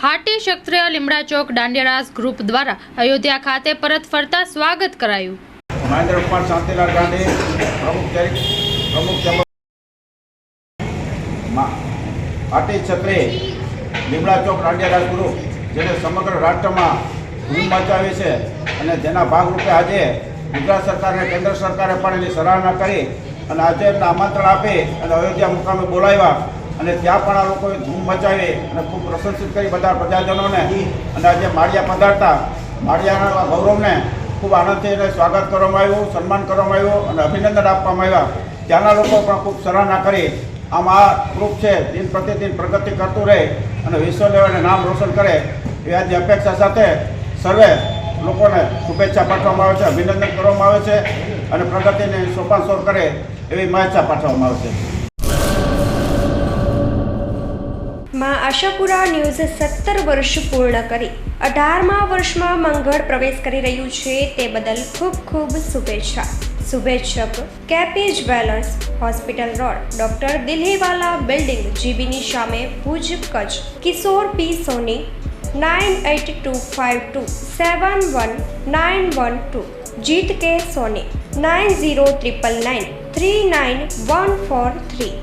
હાટી ક્ષત્રિય લીમડા ચોક દાંડિયારાસ ગ્રુપ દ્વારા અયોધ્યા ખાતે પરત ફરતા સ્વાગત કરાયું. મહેન્દ્ર કુમાર શાંતિલાલ ગાંધી, પ્રમુખ પ્રમુખ પાટી છત્રી લીમડા ચોક દાંડિયારાસ ગ્રુપ, જેને સમગ્ર રાષ્ટ્રમાં ધૂમ મચાવી છે અને જેના ભાગરૂપે આજે ગુજરાત સરકારને કેન્દ્ર સરકારે પણ એની સરાહના કરી અને આજે આમંત્રણ આપી અને અયોધ્યા મુકામે બોલાવ્યા. અને ત્યાં પણ આ લોકોએ ધૂમ મચાવી અને ખૂબ પ્રશંસિત કરી બધા પ્રજાજનોને. અને આજે માળિયા પધારતા, માળિયાના ગૌરવને ખૂબ આનંદથી એને સ્વાગત કરવામાં આવ્યું, સન્માન કરવામાં આવ્યું અને અભિનંદન આપવામાં આવ્યા. ત્યાંના લોકો પણ ખૂબ સરાહના કરી. આમ આ ગ્રુપ છે, દિન પ્રતિદિન પ્રગતિ કરતું રહે અને વિશ્વ લેવલે નામ રોશન કરે એ આજે અપેક્ષા સાથે સર્વે લોકોને શુભેચ્છા પાઠવવામાં આવે છે, અભિનંદન કરવામાં આવે છે અને પ્રગતિને સોપાન સોર કરે એવી મહેચ્છા પાઠવવામાં આવે છે. માં આશાપુરા ન્યૂઝ સત્તર વર્ષ પૂર્ણ કરી. અઢારમા વર્ષમાં મંગળ પ્રવેશ કરી રહ્યું છે તે બદલ ખૂબ ખૂબ શુભેચ્છા. શુભેચ્છક KP jewellers hospital road, doctor Delhiwala building, જીબીની સામે Bhuj Kutch. Kishor P Soni, nine eight two five two, seven one nine one two. Jeet K Soni, nine zero triple nine, three nine one four three.